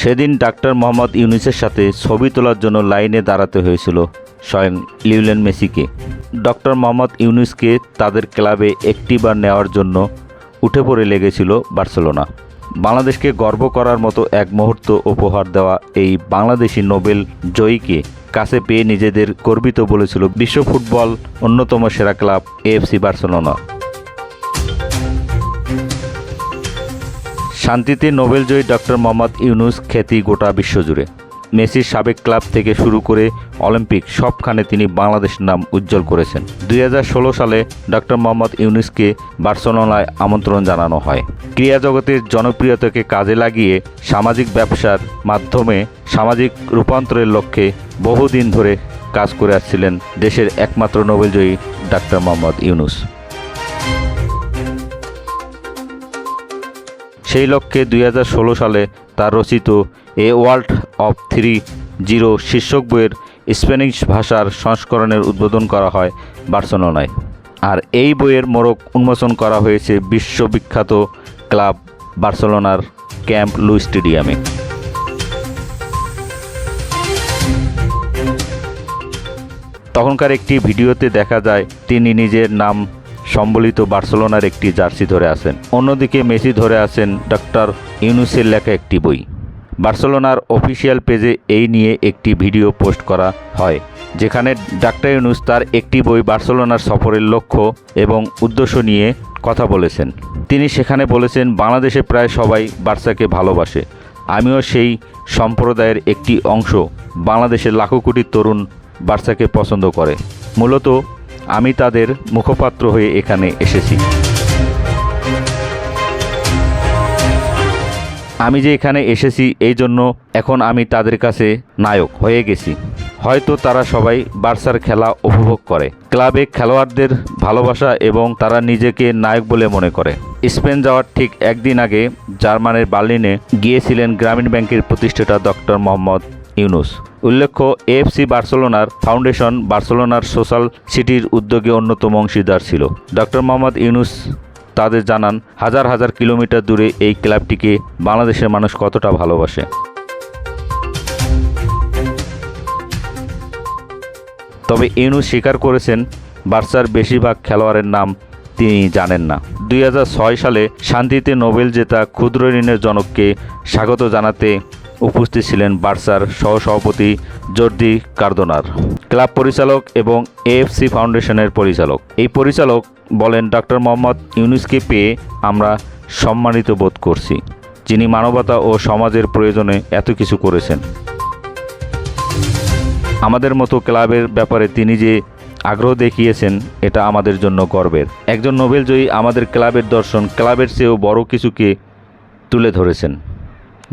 সেদিন ডাক্তার মোহাম্মদ ইউনুসের সাথে ছবি তোলার জন্য লাইনে দাঁড়াতে হয়েছিল স্বয়ং লিউলেন মেসিকে। ডক্টর মোহাম্মদ ইউনুসকে তাদের ক্লাবে একটিবার নেওয়ার জন্য উঠে পড়ে লেগেছিল বার্সেলোনা। বাংলাদেশকে গর্ব করার মতো এক মুহূর্ত উপহার দেওয়া এই বাংলাদেশি নোবেল জয়ীকে কাছে পেয়ে নিজেদের গর্বিত বলেছিল বিশ্ব ফুটবল অন্যতম সেরা ক্লাব এএফসি বার্সেলোনা। শান্তিতে নোবেলজয়ী ডক্টর মোহাম্মদ ইউনুস খ্যাতি গোটা বিশ্বজুড়ে। মেসির সাবেক ক্লাব থেকে শুরু করে অলিম্পিক সবখানে তিনি বাংলাদেশের নাম উজ্জ্বল করেছেন। দুই হাজার ষোলো সালে ডক্টর মোহাম্মদ ইউনুসকে বার্সেলোনায় আমন্ত্রণ জানানো হয়। ক্রিয়া জগতের জনপ্রিয়তাকে কাজে লাগিয়ে সামাজিক ব্যবসার মাধ্যমে সামাজিক রূপান্তরের লক্ষ্যে বহুদিন ধরে কাজ করে আসছিলেন দেশের একমাত্র নোবেলজয়ী ডাক্তার মোহাম্মদ ইউনুস। সেই লক্ষ্যে দুই হাজার ষোলো সালে তার রচিত A world of three zero শীর্ষক বইয়ের স্প্যানিশ ভাষার সংস্করণের উদ্বোধন করা হয় বার্সেলোনায়। আর এই বইয়ের মোড়ক উন্মোচন করা হয়েছে বিশ্ববিখ্যাত ক্লাব বার্সেলোনার ক্যাম্প লু স্টেডিয়ামে। তখনকার একটি ভিডিওতে দেখা যায়, তিনি নিজের নাম সম্বলিত বার্সেলোনার একটি জার্সি ধরে আছেন। অন্যদিকে মেসি ধরে আছেন ডক্টর ইউনুসের লেখা একটি বই। বার্সেলোনার অফিসিয়াল পেজে এই নিয়ে একটি ভিডিও পোস্ট করা হয়, যেখানে ডাক্তার ইউনুস তার একটি বই বার্সেলোনার সফরের লক্ষ্য এবং উদ্দেশ্য নিয়ে কথা বলেছেন। তিনি সেখানে বলেছেন, বাংলাদেশে প্রায় সবাই বার্সাকে ভালোবাসে। আমিও সেই সম্প্রদায়ের একটি অংশ। বাংলাদেশের লাখো কোটি তরুণ বার্সাকে পছন্দ করে। মূলত আমি তাদের মুখপাত্র হয়ে এখানে এসেছি। আমি যে এখানে এসেছি, এই জন্য এখন আমি তাদের কাছে নায়ক হয়ে গেছি। হয়তো তারা সবাই বার্সার খেলা উপভোগ করে। ক্লাবে খেলোয়াড়দের ভালোবাসা এবং তারা নিজেকে নায়ক বলে মনে করে। স্পেন যাওয়ার ঠিক একদিন আগে জার্মানের বার্লিনে গিয়েছিলেন গ্রামীণ ব্যাংকের প্রতিষ্ঠাতা ডক্টর মোহাম্মদ ইউনুস। উল্লেখ্য এএফসি বার্সেলোনার ফাউন্ডেশন বার্সেলোনার সোশ্যাল সিটির উদ্যোগে অন্যতম অংশীদার ছিল। ডক্টর মোহাম্মদ ইউনুস তাদের জানান, হাজার হাজার কিলোমিটার দূরে এই ক্লাবটিকে বাংলাদেশের মানুষ কতটা ভালোবাসে। তবে ইউনুস স্বীকার করেছেন, বার্সার বেশিরভাগ খেলোয়াড়ের নাম তিনি জানেন না। দুই হাজার ছয় সালে শান্তিতে নোবেল জেতা ক্ষুদ্র ঋণের জনককে স্বাগত জানাতে উপস্থিত ছিলেন বার্সার সহসভাপতি জর্দি কার্দোনার, ক্লাব পরিচালক এবং এএফসি ফাউন্ডেশনের পরিচালক। এই পরিচালক বলেন ডক্টর মোহাম্মদ ইউনুসকে পেয়ে আমরা সম্মানিত বোধ করছি, যিনি মানবতা ও সমাজের প্রয়োজনে এত কিছু করেছেন। আমাদের মতো ক্লাবের ব্যাপারে তিনি যে আগ্রহ দেখিয়েছেন, এটা আমাদের জন্য গর্বের। একজন নোবেলজয়ী আমাদের ক্লাবের দর্শন, ক্লাবের চেয়েও বড় কিছুকে তুলে ধরেছেন।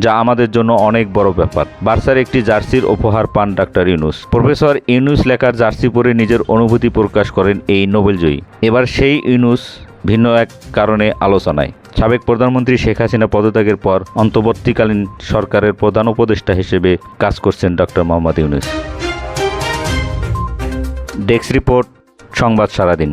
যা আমাদের জন্য অনেক বড় ব্যাপার। বার্সার একটি জার্সির উপহার পান ডাক্তার ইউনুস। প্রফেসর ইউনুস লেখার জার্সি পরে নিজের অনুভূতি প্রকাশ করেন এই নোবেলজয়ী। এবার সেই ইউনুস ভিন্ন এক কারণে আলোচনায়। সাবেক প্রধানমন্ত্রী শেখ হাসিনা পদত্যাগের পর অন্তর্বর্তীকালীন সরকারের প্রধান উপদেষ্টা হিসেবে কাজ করছেন doctor Mohammad Yunus. Desk report, সংবাদ সারাদিন।